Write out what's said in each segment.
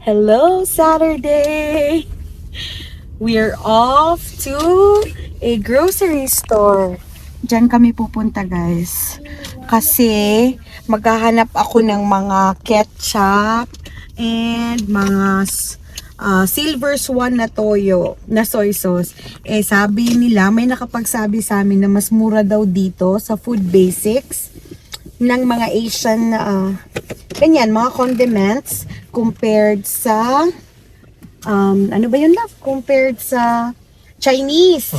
Hello, Saturday! We're off to a grocery store. Diyan kami pupunta, guys. Kasi maghahanap ako ng mga ketchup and mga uh, silver swan na toyo, na soy sauce. Eh, sabi nila, may nakapagsabi sa amin na mas mura daw dito sa food basics ng mga Asian uh, ganyan, mga condiments compared sa um, ano ba yun love? Compared sa Chinese.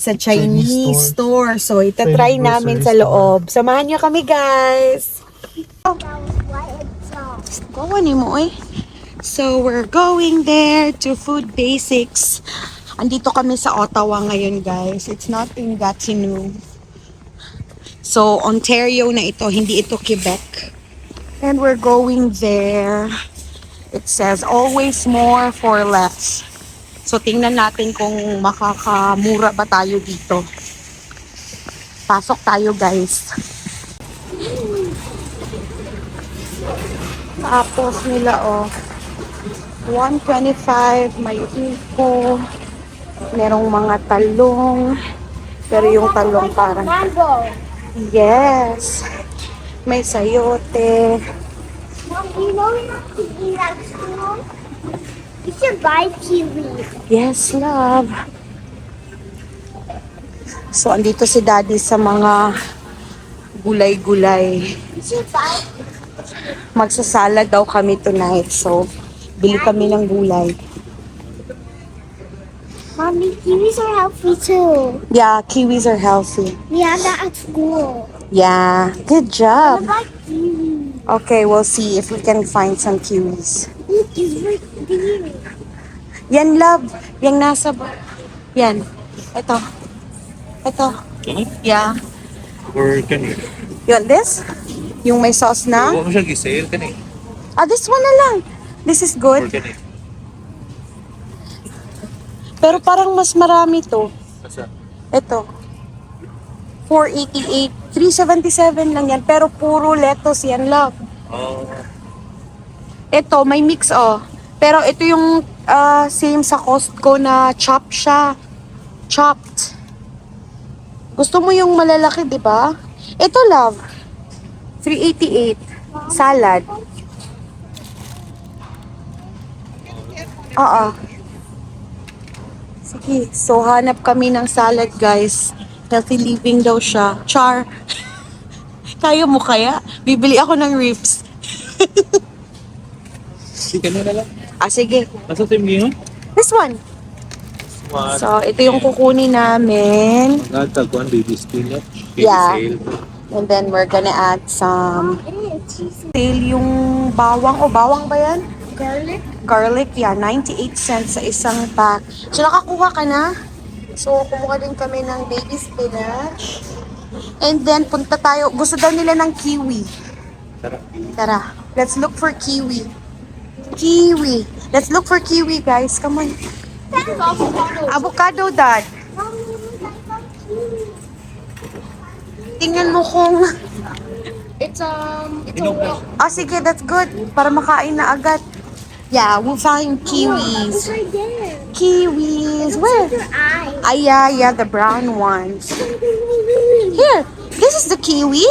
Sa Chinese, Chinese store. So, itatry Chinese namin sa loob. Samahan niyo kami, guys. Gawa ni mo, eh. So, we're going there to Food Basics. Andito kami sa Ottawa ngayon, guys. It's not in Gatineau. So, Ontario na ito, hindi ito Quebec. And we're going there. It says, always more for less. So, tingnan natin kung makakamura ba tayo dito. Pasok tayo, guys. Tapos nila, oh. 125, may iko. Merong mga talong. Pero yung talong parang... Mango. Yes. May sayote. Mom, you know we have to? You should buy kiwi. Yes, love. So, andito si daddy sa mga gulay-gulay. Magsasalad daw kami tonight. So, bili kami ng gulay. Mommy, kiwis are healthy too. Yeah, kiwis are healthy. We have that at school. Yeah, good I job. like kiwi. Okay, we'll see if we can find some kiwis. Look, it's right there. Yan, love. Yang nasa... ba- Yan. Ito. Ito. Yeah. Or kani? Yun, this? Yung may sauce na? Huwag mo siya gisale kani. Ah, this one na lang. This is Or good. kani. Pero parang mas marami to. Ito. 488. 377 lang yan. Pero puro lettuce yan, love. Oh. Ito, may mix, oh. Pero ito yung ah, same sa Costco na chop siya. Chopped. Gusto mo yung malalaki, di ba? Ito, love. 388. Salad. Oo. Sige, so hanap kami ng salad, guys. Healthy living daw siya. Char. Kaya mo kaya? Bibili ako ng ribs. Si kani na lang. Ah, sige. Nasa team niyo? This one. One. So, ito yung kukunin namin. Nagtaguan baby spinach. Yeah. sale. And then, we're gonna add some is. sale yung bawang. O, bawang ba yan? Garlic. Garlic, yeah. 98 cents sa isang pack. So, nakakuha ka na? So, kumuha din kami ng baby spinach. And then, punta tayo. Gusto daw nila ng kiwi. Tara. Tara, let's look for kiwi. Kiwi. Let's look for kiwi, guys. Come on. Avocado. Avocado, Dad. Tingnan mo kung... It's um, it's a walk. Ah, sige, that's good. Para makain na agad. Yeah, we'll find kiwis. right there. Kiwis. Where? Ah, yeah, yeah, the brown ones. Here, this is the kiwi.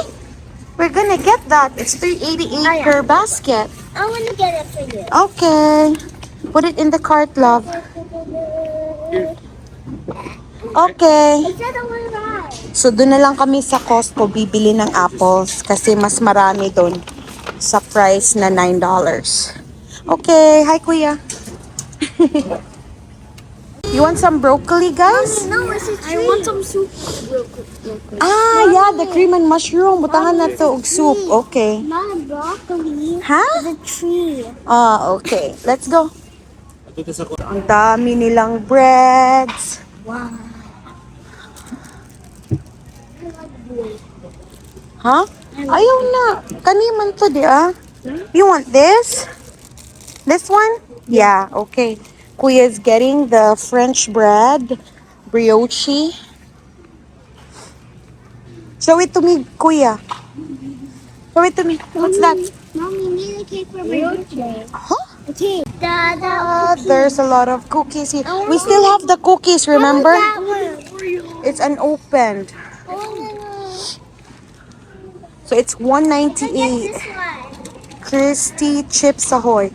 We're gonna get that. It's 388 Ah, yeah. per basket. I want to get it for you. Okay. Put it in the cart, love. Okay. So, doon na lang kami sa Costco bibili ng apples kasi mas marami doon sa price na $9. Okay. Hi, kuya. you want some broccoli, guys? No, it's a tree. I want some soup. Ah, yeah, the cream and mushroom. Butangan na to og soup. Okay. Not broccoli. Ha? The tree. Ah, okay. Let's go. Ito sa ko. Ang dami nilang breads. Wow. Huh? Ayaw na. Kaniman to, di ah. You want this? This one? Yeah, okay. Kuya is getting the French bread, brioche. Show it to me, Kuya. Show it to me. What's that? Mommy, need a cake for my birthday. Huh? A cake. Da, da, Ah, there's a lot of cookies here. We still have the cookies, remember? It's unopened. Oh, So it's 198. this. Christy Chips Ahoy.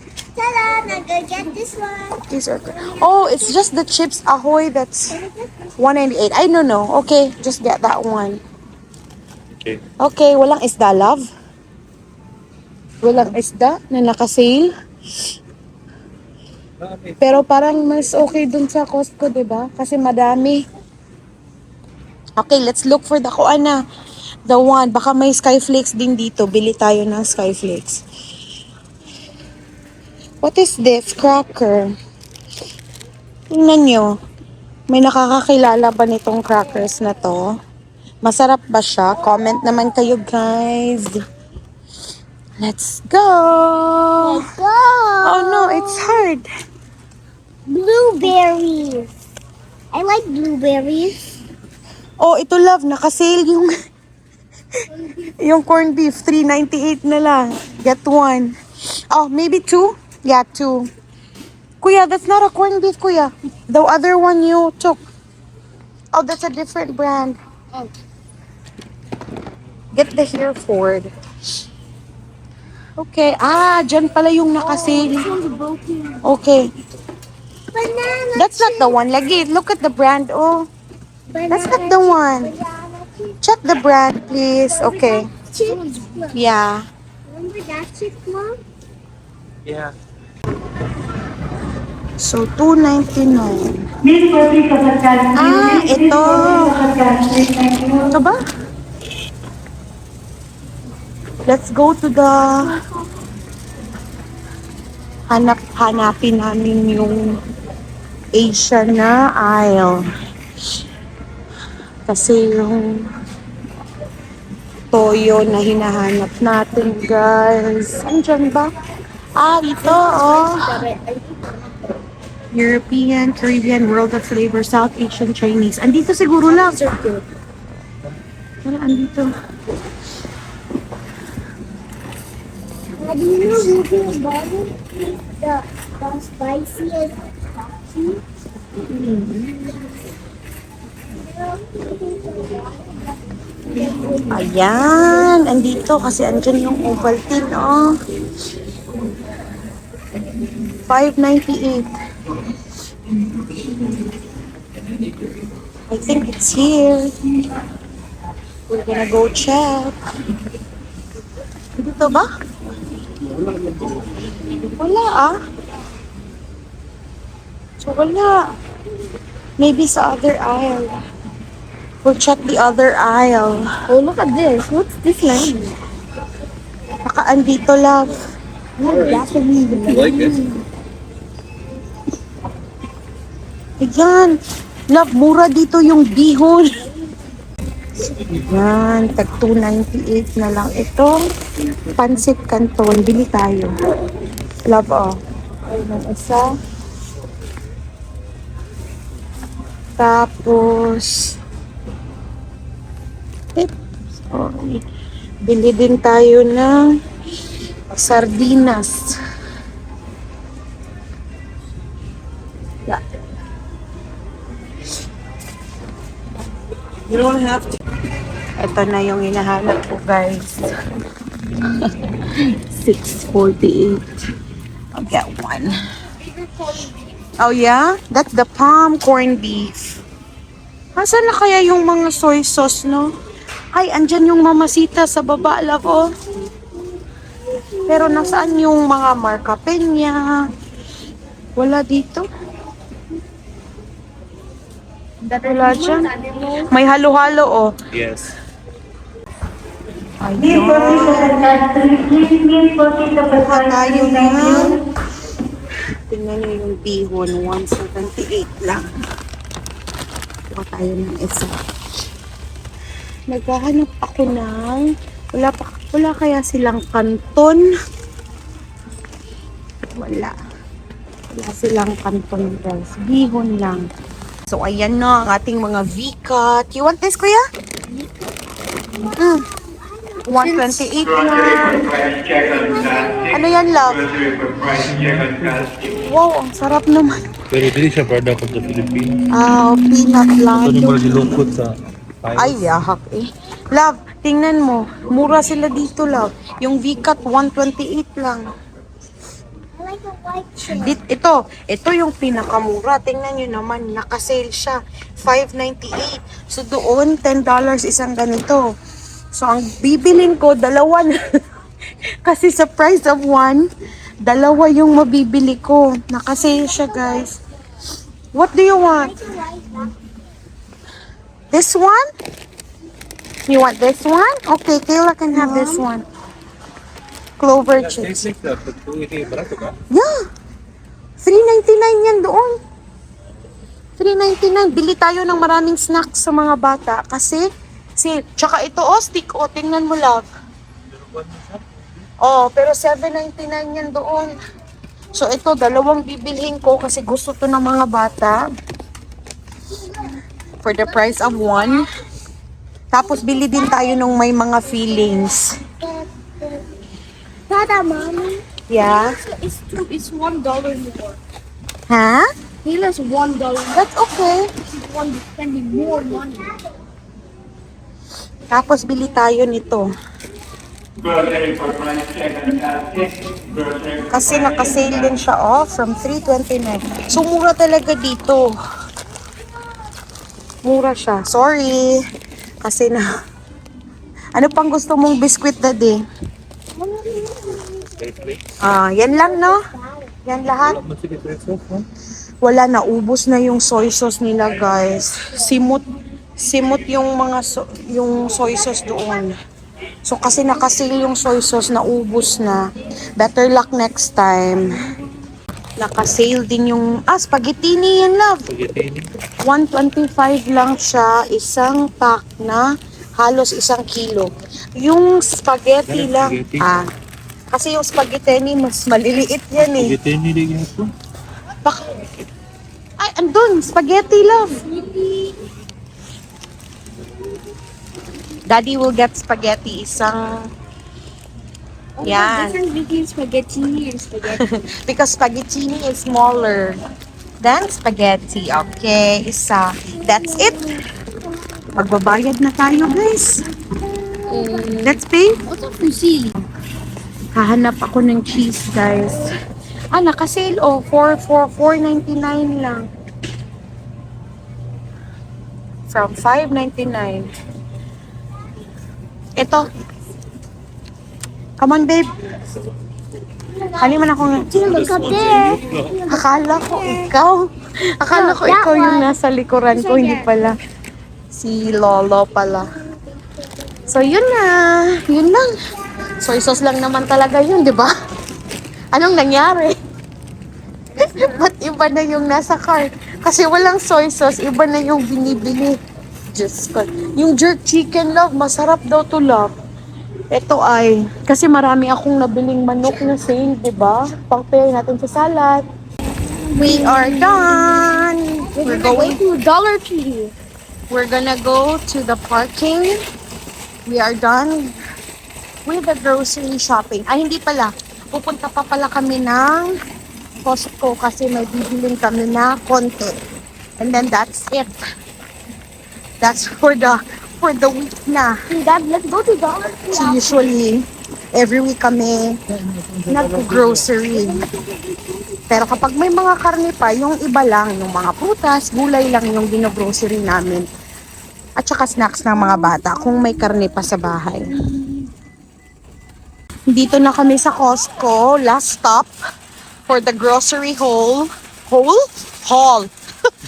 Gonna get this one. These are good. Oh, it's just the Chips Ahoy that's 198. I don't know. Okay, just get that one. Okay. Okay, walang isda, love. Walang isda na naka-sale. Pero parang mas okay dun sa Costco, di ba? Kasi madami. Okay, let's look for the kuan na. The one. Baka may Skyflakes din dito. Bili tayo ng Skyflakes. What is this? Cracker. Tingnan nyo. May nakakakilala ba nitong crackers na to? Masarap ba siya? Comment naman kayo, guys. Let's go! Let's go. Oh no, it's hard. Blueberries. I like blueberries. Oh, ito love, naka-sale yung yung corned beef, 398 na lang. Get one. Oh, maybe two? Yeah, two. Kuya, that's not a corned beef, kuya. The other one you took. Oh, that's a different brand. Oh. Get the Hereford. Okay. Ah, dyan pala yung naka-sale. This one's broken. Okay. Banana. That's not the one. Lagi, look at the brand. Oh, Banana that's not the one. Banana. Check the brand, please. Okay. Chips. Yeah. Remember that chip, Mom? Yeah. So, 299. Ah, Ah, ito. ito. Ba? Let's go to the... Hanap, hanapin namin yung Asian na aisle. Kasi yung toyo na hinahanap natin, guys. Andyan ba? Ah, ito, oh. European, Caribbean, World of Flavor, South Asian, Chinese. Andito siguro lang. Wala, andito. Do you can buy it? The, the spiciest chip? Ayan, andito kasi andyan yung Ovaltine, oh. 598. I think it's here. We're gonna go check. Dito ba? Wala ah. So wala. Maybe sa other aisle. We'll check the other aisle. Oh, look at this. What's this line? Baka andito love. Japanese. Like it? Ayan. Love, mura dito yung bihon. Ayan, tag 298 na lang. Ito, pansit canton. Bili tayo. Love, oh. Ayun ang isa. Tapos, eh, sorry. Bili din tayo ng sardinas. You don't have to. Ito na yung hinahanap ko, guys. 648. I'll get one. Oh, yeah? That's the palm corned beef. Nasaan na kaya yung mga soy sauce, no? Ay, andyan yung mamasita sa baba, love, oh. Pero nasaan yung mga marca peña? Wala dito. Wala dyan. May halo-halo, oh. Yes. Kuha tayo ng... Tingnan nyo yung bihon, 178 lang. Kuha tayo ng isa. Naghahanap ako ng... Wala, pa, wala kaya silang kanton? Wala. Wala silang kanton, guys. Bihon lang. So, ayan na ang ating mga V-cut. You want this, kuya? Mm. 128 lang. Ano yan, love? Wow, ang sarap naman. Pero dili siya product of the Philippines. Ah, peanut Ito ni lado. mga gilukod sa Ay, yahak eh. Love, tingnan mo. Mura sila dito, love. Yung VCAT, 128 lang. I like a white chair. Dit, ito, ito yung pinakamura. Tingnan nyo naman, nakasale siya. 598. So doon, $10 isang ganito. So ang bibilin ko, dalawa na. Kasi sa price of one, dalawa yung mabibili ko. Nakasale siya, guys. What do you want? This one? You want this one? Okay, Kayla can have this one. Clover ba? Yeah. 3.99 yan doon. 3.99. Bili tayo ng maraming snacks sa mga bata. Kasi, si, tsaka ito, oh, stick, oh, tingnan mo, love. Oh, pero 7.99 yan doon. So, ito, dalawang bibilhin ko kasi gusto to ng mga bata. For the price of one. Tapos, bili din tayo ng may mga feelings. Tada, mommy. Yeah? It's two. It's one dollar more. Ha? Kayla's one dollar. That's okay. She's one spending more money. Tapos, bili tayo nito. Kasi nakasale din siya off from 329. So, mura talaga dito. Mura siya. Sorry. Kasi na... Ano pang gusto mong biskwit daddy? Ah, yan lang, no? Yan lahat. Wala na, ubos na yung soy sauce nila, guys. Simot, simot yung mga so- yung soy sauce doon. So kasi nakasale yung soy sauce na ubos na. Better luck next time. Nakasale din yung ah spaghetti yan love. Spaghetti. 125 lang siya isang pack na halos isang kilo. Yung spaghetti lang ah kasi yung spaghetti mas maliliit yan eh. Spaghetti nila yan po. Bak Ay, andun! Spaghetti, love! Daddy will get spaghetti. Isang... Yan. Difference between spaghetti and spaghetti. Because spaghetti is smaller than spaghetti. Okay, isa. That's it. Magbabayad na tayo, guys. Let's pay. What's up, fusilli? Hahanap ako ng cheese, guys. Ah, naka-sale oh. 4, 4, 4.99 lang. From 5.99. Ito. Come on, babe. Haliman ako nga. Look up there. Akala ko ikaw. Akala ko ikaw yung nasa likuran ko. Hindi pala. Si Lolo pala. So, yun na. Yun lang. Soy sauce lang naman talaga yun, di ba? Anong nangyari? Ba't iba na yung nasa cart? Kasi walang soy sauce, iba na yung binibili. Diyos ko. Yung jerk chicken, love, masarap daw to, love. Ito ay, kasi marami akong nabiling manok na sale, di ba? Pang-pair natin sa salad. We are done! We're going to Dollar Tree. We're gonna go to the parking. We are done with the grocery shopping. Ay, hindi pala. Pupunta pa pala kami ng Costco kasi may bibilin kami na konti. And then that's it. That's for the for the week na. Hey, Dad, let's go to Dollar Tree. So usually, every week kami nag-grocery. Pero kapag may mga karne pa, yung iba lang, yung mga prutas, gulay lang yung gino-grocery namin. At saka snacks ng mga bata kung may karne pa sa bahay. Dito na kami sa Costco, last stop for the grocery haul. Haul? Haul.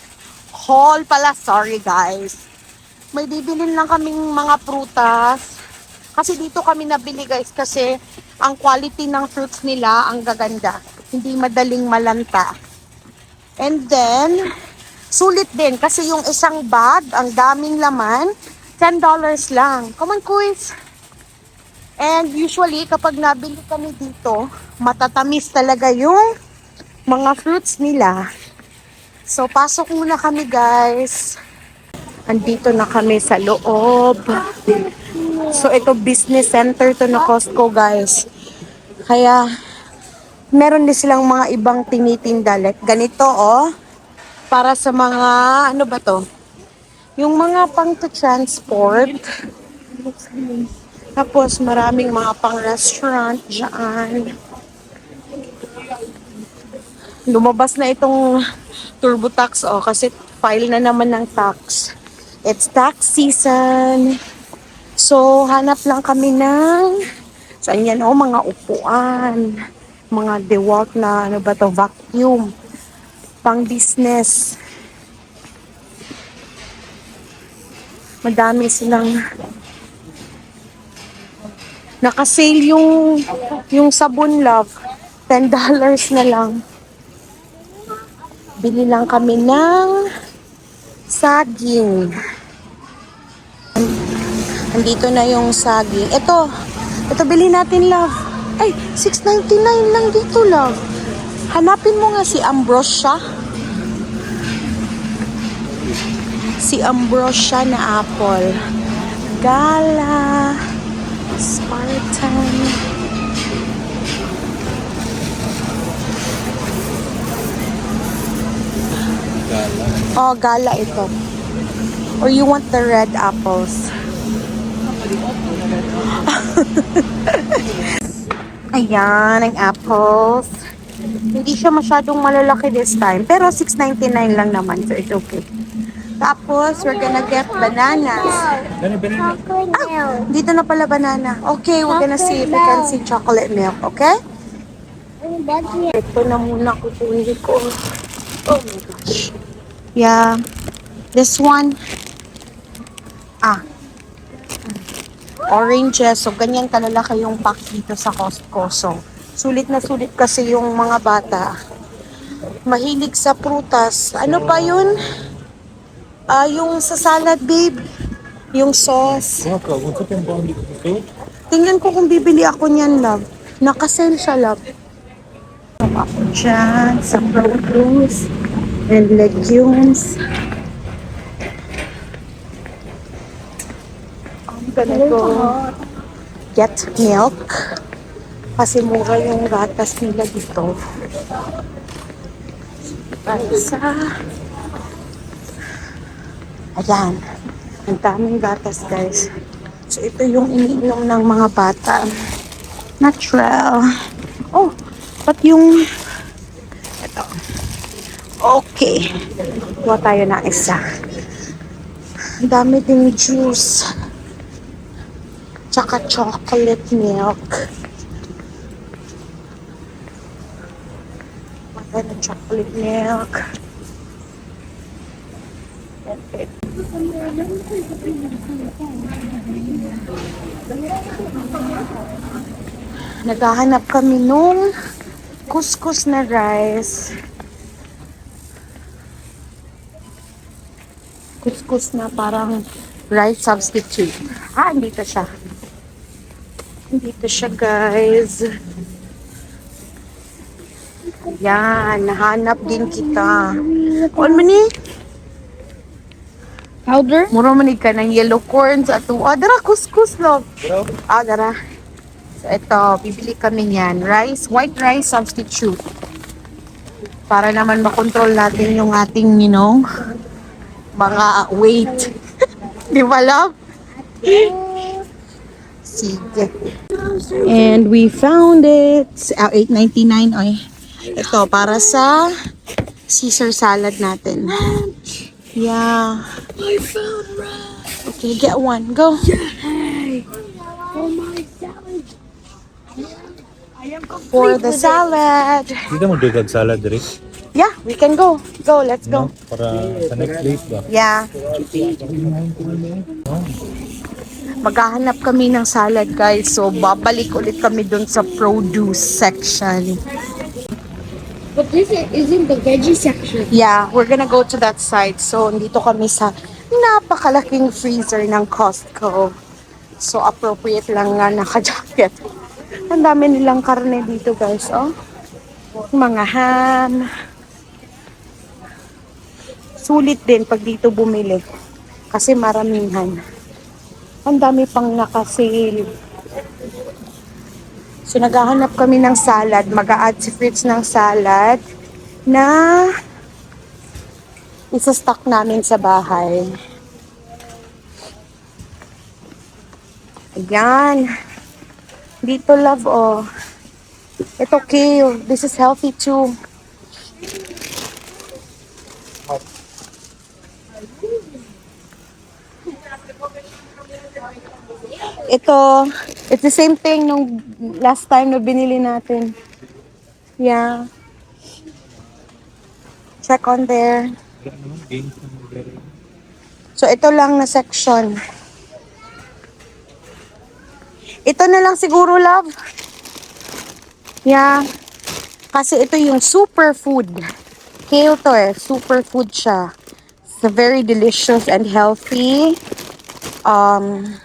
haul pala, sorry guys. May bibilin lang kaming mga prutas. Kasi dito kami nabili guys kasi ang quality ng fruits nila ang gaganda. Hindi madaling malanta. And then, sulit din kasi yung isang bag, ang daming laman, $10 lang. Come on, quiz. And usually, kapag nabili kami dito, matatamis talaga yung mga fruits nila. So, pasok muna kami, guys. Andito na kami sa loob. So, ito business center to na Costco, guys. Kaya, meron din silang mga ibang tinitinda. Like, ganito, oh. Para sa mga, ano ba to? Yung mga pang to transport. Tapos, maraming mga pang restaurant dyan. Lumabas na itong TurboTax, oh, kasi file na naman ng tax. It's tax season. So, hanap lang kami ng, saan yan, oh, mga upuan, mga DeWalt na, ano ba to, vacuum, pang business. Madami silang, nakasale yung, yung sabon love, $10 na lang. Bili lang kami ng saging. Andito na yung saging. Ito. Ito, bili natin, love. Ay, 6.99 lang dito, love. Hanapin mo nga si Ambrosia. Si Ambrosia na apple. Gala. Spartan. Gala. Oh, gala ito. Or you want the red apples? Ayan, ang apples. Hindi siya masyadong malalaki this time. Pero 6.99 lang naman. So, it's okay. Tapos, we're gonna get bananas. Ano ba rin? Chocolate milk. Dito na pala banana. Okay, we're gonna see if we can see chocolate milk. Okay? Ito na muna kukunin ko. Oh my gosh. Yeah. This one. Ah. Oranges. So, ganyan kalalaki yung pack dito sa Costco. So, sulit na sulit kasi yung mga bata. Mahilig sa prutas. Ano pa yun? Ah, yung sa salad, babe. Yung sauce. Mga ka, kung sa pang dito ito, Tingnan ko kung bibili ako niyan, love. Nakasale siya, love. Ako dyan sa produce and legumes. I'm gonna go get milk. Kasi mura yung gatas nila dito. Para sa... Ayan. Ang daming gatas, guys. So, ito yung iniinom ng mga bata. Natural. Oh, pat yung... Ito. Okay. Kuha tayo ng isa. Ang dami ding juice. Tsaka chocolate milk. Maganda chocolate milk. Okay. Naghahanap kami nung couscous na rice. Couscous na parang rice substitute. Ah, dito siya. Dito siya, guys. Yan, nahanap din kita. Ano ni? Powder? Mura man ka ng yellow corn sa ato. Ah, dara, couscous, love. Ah, dara. So, ito, bibili kami niyan. Rice, white rice substitute. Para naman makontrol natin yung ating, you know, mga weight. Di ba, love? Sige. And we found it. Ah, 8.99. Oy. Ito, para sa Caesar salad natin. Yeah. I found rice. Okay, get one. Go. Oh my salad. For the salad. Hindi mo dugag salad rin. Yeah, we can go. Go, let's go. No? Para sa next place ba? Yeah. Maghahanap kami ng salad, guys. So, babalik ulit kami dun sa produce section. But this is, isn't the veggie section. Yeah, we're gonna go to that side. So, dito kami sa napakalaking freezer ng Costco. So, appropriate lang nga naka-jacket. Ang dami nilang karne dito, guys. Oh. Mga ham. Sulit din pag dito bumili. Kasi maramihan. Ang dami pang nakasale. So, naghahanap kami ng salad. Mag-a-add si Fritz ng salad na isa-stock namin sa bahay. Ayan. Dito, love, oh. Ito, kale. This is healthy too. Ito, it's the same thing nung last time na binili natin. Yeah. Check on there. So, ito lang na section. Ito na lang siguro, love. Yeah. Kasi ito yung superfood. Kale to eh. Superfood siya. It's very delicious and healthy um,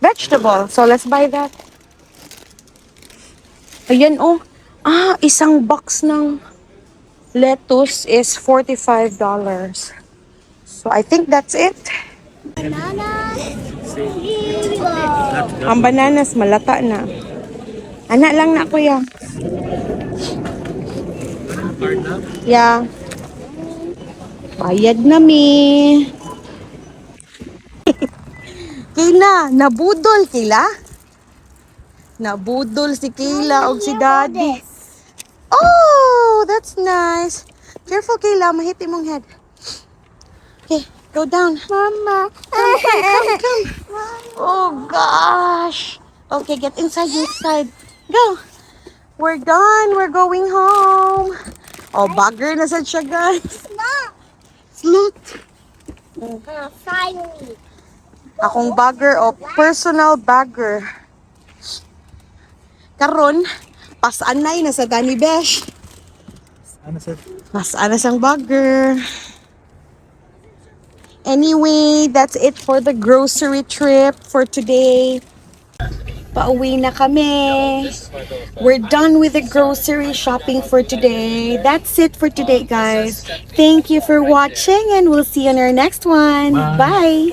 vegetable. So, let's buy that. Ayan, oh. Ah, isang box ng lettuce is $45. So, I think that's it. Banana. Zero. Ang bananas, malata na. Anak lang na, kuya. Yeah. Bayad na mi. Kila, nabudol kila. Nabudol si Kila o si Daddy. Oh, that's nice. Careful, Kila. Mahit imong head. Okay, go down. Mama. Come, come, come, come. Oh gosh. Okay, get inside, get inside. Go. We're done. We're going home. Oh, bagger na sad siya, guys. Look. Uh, finally. Akong bagger o personal bagger. Karon, pasanay na sa Danny Besh. Ano sa Mas anas ang bagger. Anyway, that's it for the grocery trip for today. Pauwi na kami. We're done with the grocery shopping for today. That's it for today, guys. Thank you for watching and we'll see you on our next one. Bye.